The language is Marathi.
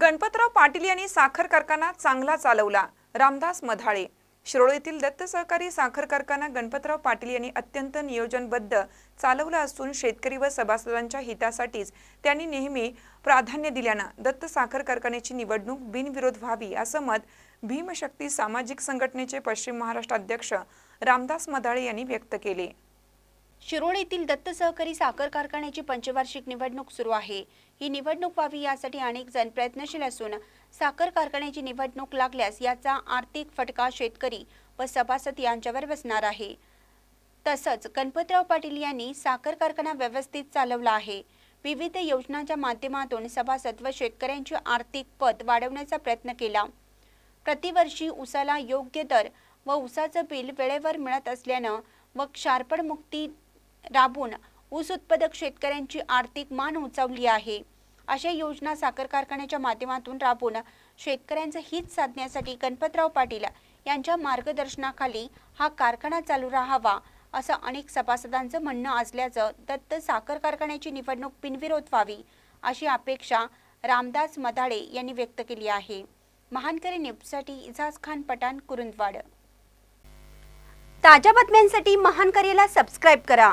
गणपतराव पाटील यांनी साखर कारखाना चांगला चालवला. रामदास मधाळे. शिरोळ येथील दत्त सहकारी साखर कारखाना गणपतराव पाटील यांनी अत्यंत नियोजनबद्ध चालवला असून शेतकरी व सभासदांच्या हितासाठीच त्यांनी नेहमी प्राधान्य दिल्यानं दत्त साखर कारखान्याची निवडणूक बिनविरोध व्हावी असं मत भीमशक्ती सामाजिक संघटनेचे पश्चिम महाराष्ट्र अध्यक्ष रामदास मधाळे यांनी व्यक्त केले. शिरोळ येथील दत्त सहकारी साखर कारखान्याची पंचवार्षिक निवडणूक सुरू आहे. ही निवडणूक व्हावी यासाठी अनेक जण प्रयत्नशील असून साखर कारखान्याची निवडणूक लागल्यास याचा आर्थिक फटका शेतकरी व सभासद यांच्यावर बसणार आहे. तसंच गणपतराव पाटील यांनी साखर कारखाना व्यवस्थित चालवला आहे. विविध योजनांच्या माध्यमातून सभासद व शेतकऱ्यांची आर्थिक पत वाढवण्याचा प्रयत्न केला. प्रतिवर्षी उसाला योग्य दर व उसाचं बिल वेळेवर मिळत असल्यानं व क्षारपणमुक्ती राबून ऊस उत्पादक शेतकऱ्यांची आर्थिक मान उंचावली आहे. अशा योजना साखर कारखान्याच्या माध्यमातून राबून शेतकऱ्यांचं हित साधण्यासाठी गणपतराव पाटील यांच्या मार्गदर्शनाखाली हा कारखाना चालू राहावा असं अनेक सभासदांचं म्हणणं असल्याचं दत्त साखर कारखान्याची निवडणूक बिनविरोध व्हावी अशी अपेक्षा रामदास मदाळे यांनी व्यक्त केली आहे. महानकरी न्यूजसाठी इजाज खान पठाण कुरुंदवाड. ताज्या बातम्यांसाठी महानकरीला सबस्क्राईब करा.